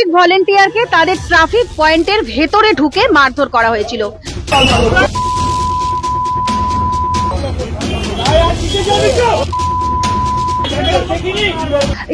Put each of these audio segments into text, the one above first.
Civic ভলেন্টিয়ারকে তাদের traffic পয়েন্টের ভেতরে ঢুকে মারধর করা হয়েছিল।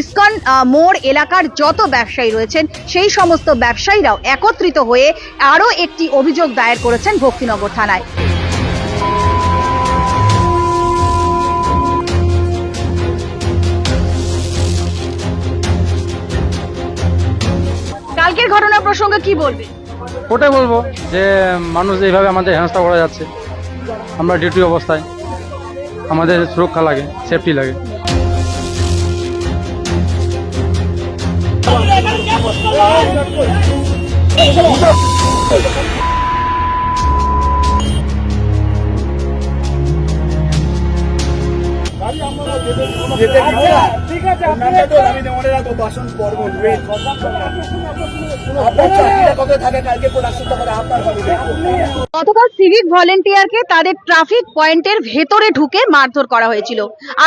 ইসকন মোড় এলাকার যত ব্যবসায়ী রয়েছেন, সেই সমস্ত ব্যবসায়ীরাও একত্রিত হয়ে আরও একটি অভিযোগ দায়ের করেছেন ভক্তিনগর থানায়। কালকের ঘটনা প্রসঙ্গে কি বলবে? ওটাই বলব যে মানুষ এইভাবে আমাদের হেনস্থা করা যাচ্ছে। আমরা ডিউটি অবস্থায় আমাদের সুরক্ষা লাগে সেফটি লাগে। গতকাল সিভিক ভলেন্টিয়ারকে তাদের ট্রাফিক পয়েন্টের ভেতরে ঢুকে মারধর করা হয়েছিল।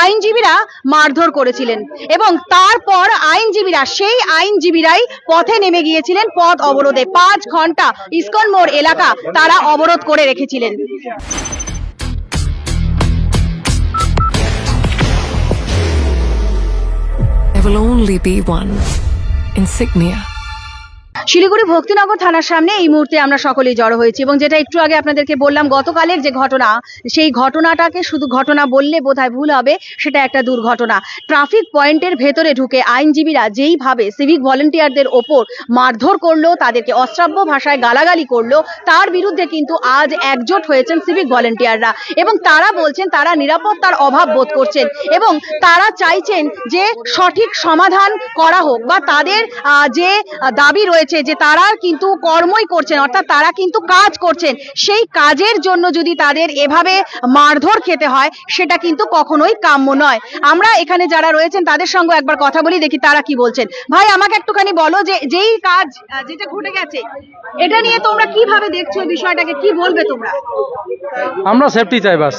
আইনজীবীরা মারধর করেছিলেন এবং তারপর আইনজীবীরা সেই আইনজীবীরাই পথে নেমে গিয়েছিলেন পথ অবরোধে। পাঁচ ঘণ্টা ইস্কন মোড় এলাকা তারা অবরোধ করে রেখেছিলেন। Will only be one insignia. Siliguri Bhaktinagar থানার সামনে এই মুহূর্তে আমরা সকলেই জড়ো হয়েছি এবং যেটা একটু আগে আপনাদেরকে বললাম, গতকালের যে ঘটনা, সেই ঘটনাটাকে শুধু ঘটনা বললে বোধহয় ভুল হবে, সেটা একটা দুর্ঘটনা। ট্রাফিক পয়েন্টের ভেতরে ঢুকে আইনজীবীরা যেইভাবে সিভিক ভলেন্টিয়ারদের ওপর মারধর করল, তাদেরকে অশ্রাব্য ভাষায় গালাগালি করল, তার বিরুদ্ধে কিন্তু আজ একজোট হয়েছেন সিভিক ভলেন্টিয়াররা এবং তারা বলছেন, তারা নিরাপত্তার অভাব বোধ করছেন এবং তারা চাইছেন যে সঠিক সমাধান করা হোক বা তাদের যে দাবি রয়েছে যে তারা কিন্তু কর্মই করছেন অর্থাৎ তারা কিন্তু কাজ করছেন। সেই কাজের জন্য যদি তাদের এভাবে মারধর খেতে হয় সেটা কিন্তু কখনোই কাম্য নয়। আমরা এখানে যারা রয়েছেন তাদের সঙ্গে একবার কথা বলি দেখি তারা কি বলছেন। ভাই আমাকে একটুখানি বলো যে যেই কাজ যেটা ঘটে গেছে এটা নিয়ে তোমরা কীভাবে দেখছ বিষয়টাকে? কি বলবে তোমরা? আমরা সেফটি চাই বাস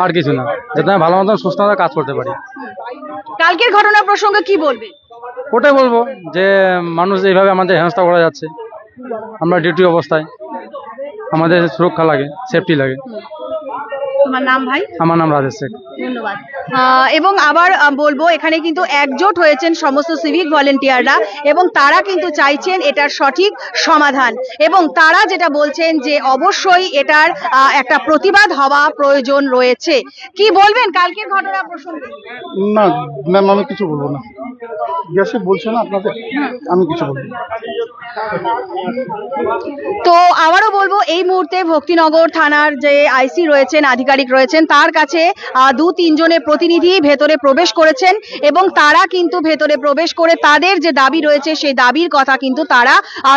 আর কিছু না। যাতে ভালো মতন সুস্থভাবে কাজ করতে পারি। কালকের ঘটনা প্রসঙ্গে কি বলবে? ওটাই বলব যে মানুষ এইভাবে আমাদের হেনস্থা করা যাচ্ছে। আমরা ডিউটি অবস্থায় আমাদের সুরক্ষা লাগে সেফটি লাগে। তোমার নাম ভাই? আমার নাম রাজেশ শেখ। ধন্যবাদ। এবং আবার বলব, এখানে কিন্তু একজোট হয়েছেন সমস্ত সিভিক ভলেন্টিয়াররা এবং তারা কিন্তু চাইছেন এটার সঠিক সমাধান। এবং তারা যেটা বলছেন যে অবশ্যই এটার একটা প্রতিবাদ হওয়া প্রয়োজন রয়েছে। কি বলবেন কালকের ঘটনা প্রসঙ্গে? না, ম্যাম, আমি কিছু বলব না। গ্যাসে না আপনাদের? আমি কিছু বলব। তো আবারও বলব, এই মুহূর্তে ভক্তিনগর থানার যে আইসি রয়েছেন, আধিকারিক রয়েছেন, তার কাছে দু, তিনজনের প্রতিনিধি ভেতরে প্রবেশ করেছেন এবং তারা কিন্তু ভেতরে প্রবেশ করে তাদের যে দাবি রয়েছে, সেই দাবির কথা কিন্তু তারা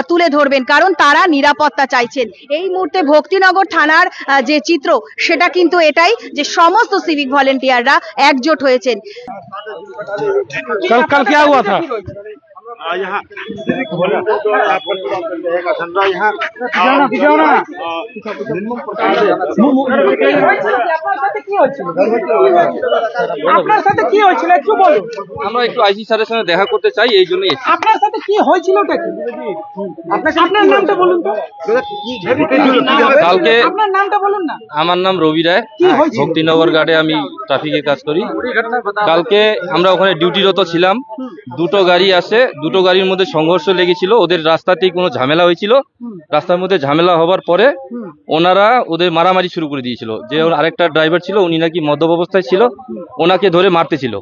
তুলে ধরবেন। কারণ তারা নিরাপত্তা চাইছেন। এই মুহূর্তে ভক্তিনগর থানার যে চিত্র, সেটা কিন্তু এটাই যে সমস্ত সিভিক ভলেন্টিয়াররা একজোট হয়েছেন। থা था यहाँ यहाँ আপনার সাথে কি হয়েছিল একটু বলুন আমরা একটু আইসি স্যারের সঙ্গে দেখা করতে চাই এই জন্যই এসেছি। আপনার সাথে কি হয়েছিলটা কি আপনার আপনার নামটা বলুন তো কালকে আপনার নামটা বলুন না আমার নাম রবি রায় কি হয়েছিল? ভক্তিনগর গার্ডে আমি ট্রাফিকের কাজ করি কালকে আমরা ওখানে ডিউটিরত ছিলাম দুটো গাড়ি আসে দুটো গাড়ির মধ্যে সংঘর্ষ লেগেছিল ওদের রাস্তাতেই কোনো ঝামেলা হয়েছিল। রাস্তার মধ্যে ঝামেলা হবার পরে ওনারা ওদের মারামারি শুরু করে দিয়েছিল। যে আরেকটা ড্রাইভার ছিল উনি নাকি মদ্যপ অবস্থায় ছিল ওনাকে ধরে মারতেছিল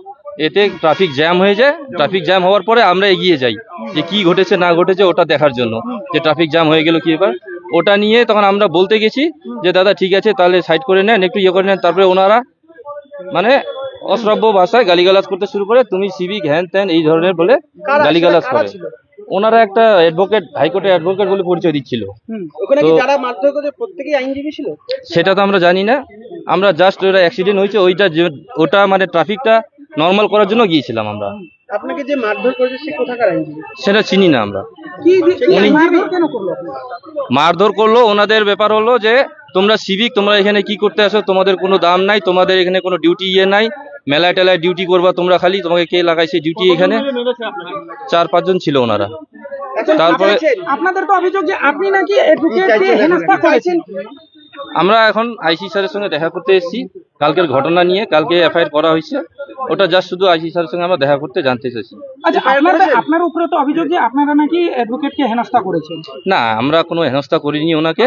এতে ট্রাফিক জ্যাম হয়ে যায়। ট্রাফিক জ্যাম হওয়ার পরে আমরা এগিয়ে যাই। যে কি ঘটেছে না ঘটেছে ওটা দেখার জন্য। যে ট্রাফিক জ্যাম হয়ে গেল কি এবার? ওটা নিয়ে তখন আমরা বলতে গেছি যে দাদা ঠিক আছে তাহলে সাইড করে নেন একটু ইয়ে করে নেন। তারপরে ওনারা মানে অশ্রাব্য ভাষায় গালিগালাজ করতে শুরু করে তুমি সিভিক হ্যান ত্যান এই ধরনের বলে গালিগালাজ করে ওনারা একটা অ্যাডভোকেট হাইকোর্টের অ্যাডভোকেট বলে পরিচয় দিচ্ছিল। ওখানে কি যারা মারধর করে প্রত্যেকেই আইনজীবী ছিল? সেটা তো আমরা জানি না। আমরা জাস্ট ওটা অ্যাক্সিডেন্ট হয়েছে ওইটা ওটা মানে ট্রাফিকটা নর্মাল করার জন্য গিয়েছিলাম আমরা। আপনাকে যে মারধর করেছে সে কোথাকার আইনজীবী? সেটা চিনি না আমরা। মারধর করল? ওনাদের ব্যাপার হলো যে তোমরা সিভিক তোমরা এখানে কি করতে আসো তোমাদের কোনো দাম নাই তোমাদের এখানে কোনো ডিউটি ইয়ে নাই। মেলায় টেলায় ডিউটি করবা তোমরা খালি? তোমাকে কে লাগাইছে ডিউটি এখানে? চার পাঁচজন ছিল ওনারা। তারপরে আপনাদের তো অভিযোগ যে আপনি নাকি হেনস্থা করেছেন। আমরা এখন আইসি স্যারের সঙ্গে দেখা করতে এসেছি। কালকের ঘটনা নিয়ে কালকে এফআইআর করা হয়েছে। ওটা জাস্ট শুধু আইসি স্যারের সঙ্গে আমরা দেখা করতে জানতে চাইছি। আচ্ছা আপনার আপনার উপরে তো অভিযোগ যে আপনারা নাকি অ্যাডভোকেটকে হেনস্থা করেছেন। না আমরা কোনো হেনস্থা করিনি ওনাকে।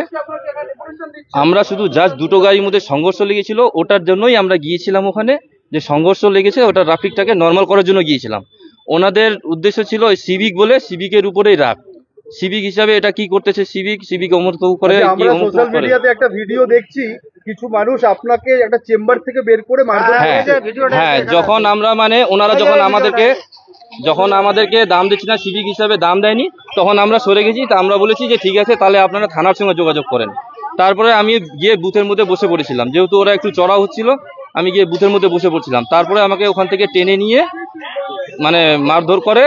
আমরা শুধু জাস্ট দুটো গাড়ির মধ্যে সংঘর্ষ লেগেছিল। ওটার জন্যই আমরা গিয়েছিলাম ওখানে। যে সংঘর্ষ লেগেছে ওটা ট্রাফিকটাকে নর্মাল করার জন্য গিয়েছিলাম। ওনাদের উদ্দেশ্য ছিল ওই সিভিক বলে সিভিকের উপরেই রাগ। সিভিক হিসাবে এটা কি করতেছে সিভিক সিভিক অমর করে আচ্ছা, আমরা সোশ্যাল মিডিয়াতে একটা ভিডিও দেখছি কিছু মানুষ আপনাকে একটা চেম্বার থেকে বের করে মারধর হ্যাঁ হ্যাঁ যখন আমরা মানে ওনারা যখন আমাদেরকে যখন আমাদেরকে দাম দিচ্ছি না সিভিক হিসাবে দাম দেয়নি তখন আমরা সরে গেছি তা আমরা বলেছি যে ঠিক আছে তাহলে আপনারা থানার সঙ্গে যোগাযোগ করেন। তারপরে আমি গিয়ে বুথের মধ্যে বসে পড়েছিলাম যেহেতু ওরা একটু চড়া হচ্ছিল আমি গিয়ে বুথের মধ্যে বসে পড়ছিলাম। তারপরে আমাকে ওখান থেকে টেনে নিয়ে মানে মারধর করে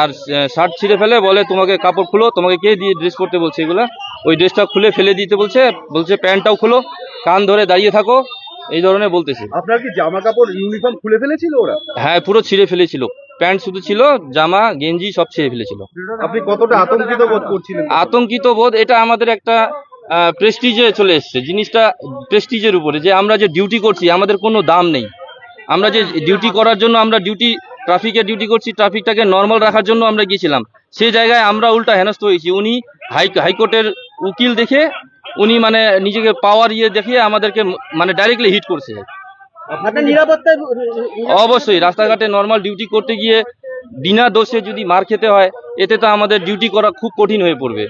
আর শার্ট ছিঁড়ে ফেলে বলে তোমাকে কাপড় খুলো তোমাকে কে দিয়ে ড্রেস করতে বলছে এগুলা? ওই ড্রেসটা খুলে ফেলে দিতে বলছে বলছে প্যান্টটাও খুলো কান ধরে দাঁড়িয়ে থাকো। এই ধরনের বলতেছে। আপনার কি জামা কাপড় ইউনিফর্ম খুলে ফেলেছিল ওরা? হ্যাঁ পুরো ছিঁড়ে ফেলেছিল। প্যান্ট শুধু ছিল জামা গেঞ্জি সব ছিঁড়ে ফেলেছিল। আপনি কতটা আতঙ্কিত বোধ করছিলেন? আতঙ্কিত বোধ এটা আমাদের একটা প্রেস্টিজে চলে এসছে। জিনিসটা প্রেস্টিজের উপরে যে আমরা যে ডিউটি করছি আমাদের কোনো দাম নেই। আমরা যে ডিউটি করার জন্য আমরা ডিউটি ট্রাফিকে ডিউটি করছি ট্রাফিকটাকে নর্মাল রাখার জন্য আমরা গিয়েছিলাম। সে জায়গায় আমরা উল্টা হেনস্থ হয়েছি। উনি হাই হাইকোর্টের উকিল দেখে উনি মানে নিজেকে পাওয়ার ইয়ে দেখিয়ে আমাদেরকে মানে ডাইরেক্টলি হিট করছে। অবশ্যই রাস্তাঘাটে নর্মাল ডিউটি করতে গিয়ে বিনা দোষে যদি মার খেতে হয় এতে তো আমাদের ডিউটি করা খুব কঠিন হয়ে পড়বে।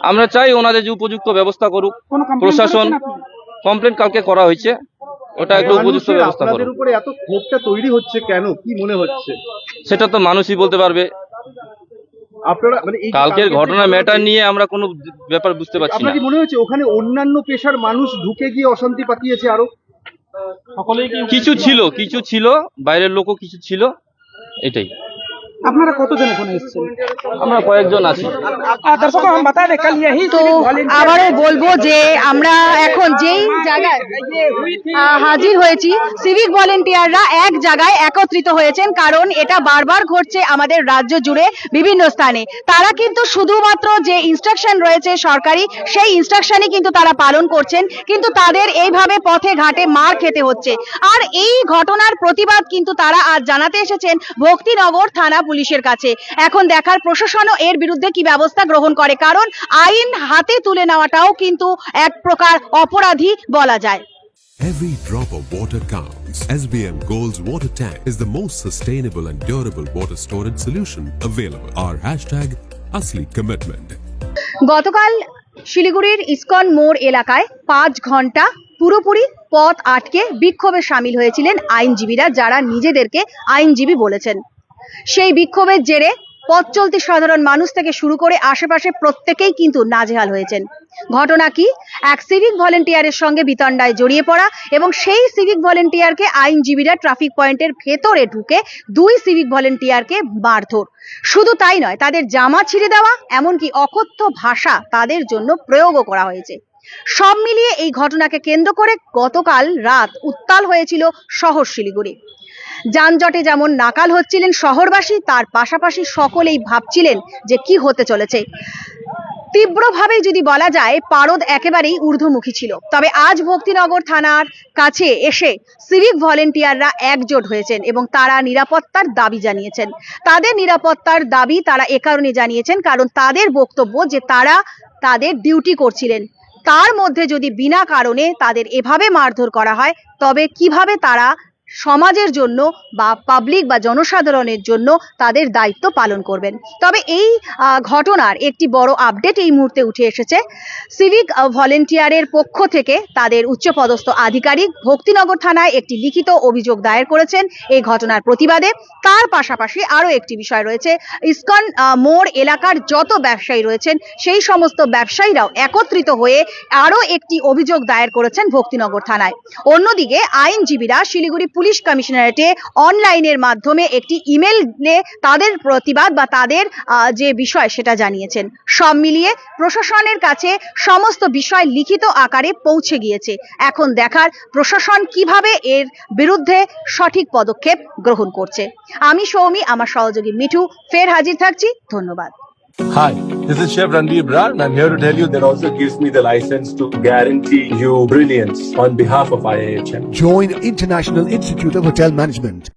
আমরা চাই ওনাদের যে উপযুক্ত ব্যবস্থা করুক প্রশাসন কমপ্লেন কালকে করা হয়েছে। ওটা একটু উপযুক্ত ব্যবস্থা আপনাদের করুক। উপরে এত ক্ষোভটা তৈরি হচ্ছে কেন? কি মনে হচ্ছে? সেটা তো মানুষই বলতে পারবে। আপনারা মানে এই কালকের ঘটনা ম্যাটার নিয়ে আমরা কোনো ব্যাপার বুঝতে পারছি আপনার না। কি মনে হচ্ছে ওখানে অন্যান্য পেশার মানুষ ঢুকে গিয়ে অশান্তি পাকিয়েছে আরও? কিছু ছিল কিছু ছিল বাইরের লোকও কিছু ছিল এটাই। আপনারা কতজন এখানে এসেছেন? আমরা কয়েকজন আছি। দর্শক আমি বাতা দে কাল ইহি তো আবারও বলব যে আমরা এখন যেই জায়গায় হাজির হয়েছি সিভিক ভলেন্টিয়াররা এক জায়গায় একত্রিত হয়েছেন কারণ এটা বারবার ঘটছে আমাদের রাজ্য জুড়ে বিভিন্ন স্থানে। তারা কিন্তু শুধুমাত্র যে ইনস্ট্রাকশন রয়েছে সরকারি সেই ইনস্ট্রাকশনই কিন্তু তারা পালন করছেন কিন্তু তাদের এইভাবে পথে ঘাটে মার খেতে হচ্ছে। আর এই ঘটনার প্রতিবাদ কিন্তু তারা আজ জানাতে এসেছেন ভক্তিনগর থানা পুলিশ পুলিশের কাছে এখন দেখার প্রশাসনও এর বিরুদ্ধে কি ব্যবস্থা গ্রহণ করে কারণ আইন হাতে তুলে নেওয়াটাও কিন্তু এক প্রকার অপরাধী বলা যায় Every drop of water counts. SBM Gold's water tank is the most sustainable and durable water storage solution available. Our hashtag Asli Commitment. গতকাল শিলিগুড়ির ইসকন মোড় এলাকায় পাঁচ ঘণ্টা পুরোপুরি পথ আটকে বিক্ষোভে সামিল হয়েছিলেন আইনজীবীরা যারা নিজেদেরকে আইনজীবী বলেছেন সেই বিক্ষোভের জেরে পথ চলতি সাধারণ মানুষ থেকে শুরু করে আশেপাশে প্রত্যেকেই কিন্তু নাজেহাল হয়েছেন। ঘটনা কি? এক সিভিক ভলেন্টিয়ারের সঙ্গে বিতণ্ডায় জড়িয়ে পড়া এবং সেই সিভিক ভলেন্টিয়ারকে আইনজীবীরা ট্রাফিক পয়েন্টের ভেতরে ঢুকে দুই সিভিক ভলেন্টিয়ারকে মারধর শুধু তাই নয়, তাদের জামা ছিঁড়ে দেওয়া এমনকি অকথ্য ভাষা তাদের জন্য প্রয়োগও করা হয়েছে। সব মিলিয়ে এই ঘটনাকে কেন্দ্র করে গতকাল রাত উত্তাল হয়েছিল শহর শিলিগুড়ি যানজটে যেমন নাকাল হচ্ছিলেন শহরবাসী, তার পাশাপাশি সকলেই ভাবছিলেন যে কি হতে চলেছে। তীব্রভাবে যদি বলা যায়, পারদ একেবারেই ঊর্ধ্বমুখী ছিল। তবে আজ ভক্তিনগর থানার কাছে এসে সিভিক ভলেন্টিয়াররা একজোট হয়েছেন এবং তারা নিরাপত্তার দাবি জানিয়েছেন। তাদের নিরাপত্তার দাবি তারা এ কারণে জানিয়েছেন, কারণ তাদের বক্তব্য যে তারা তাদের ডিউটি করছিলেন। তার মধ্যে যদি বিনা কারণে তাদের এভাবে মারধর করা হয়, তবে কীভাবে তারা সমাজের জন্য বা পাবলিক বা জনসাধারণের জন্য তাদের দায়িত্ব পালন করবেন। তবে এই ঘটনার একটি বড় আপডেট এই মুহূর্তে উঠে এসেছে। সিভিক ভলেন্টিয়ারের পক্ষ থেকে তাদের উচ্চপদস্থ আধিকারিক ভক্তিনগর থানায় একটি লিখিত অভিযোগ দায়ের করেছেন এই ঘটনার প্রতিবাদে। তার পাশাপাশি আরও একটি বিষয় রয়েছে। ইসকন মোড় এলাকার যত ব্যবসায়ী রয়েছেন, সেই সমস্ত ব্যবসায়ীরাও একত্রিত হয়ে আরও একটি অভিযোগ দায়ের করেছেন ভক্তিনগর থানায়। অন্যদিকে আইনজীবীরা শিলিগুড়ি পুলিশ কমিশনারেটে অনলাইনের মাধ্যমে একটি ইমেলে তাদের প্রতিবাদ বা তাদের যে বিষয় সেটা জানিয়েছেন। সব মিলিয়ে প্রশাসনের কাছে সমস্ত বিষয় লিখিত আকারে পৌঁছে গিয়েছে। এখন দেখার প্রশাসন কীভাবে এর বিরুদ্ধে সঠিক পদক্ষেপ গ্রহণ করছে। আমি সৌমি, আমার সহযোগী মিঠু। ফের হাজির থাকছি। ধন্যবাদ। Hi, this is Chef Ranveer Brar, and I'm here to tell you that also gives me the license to guarantee you brilliance on behalf of IAHM. Join International Institute of Hotel Management.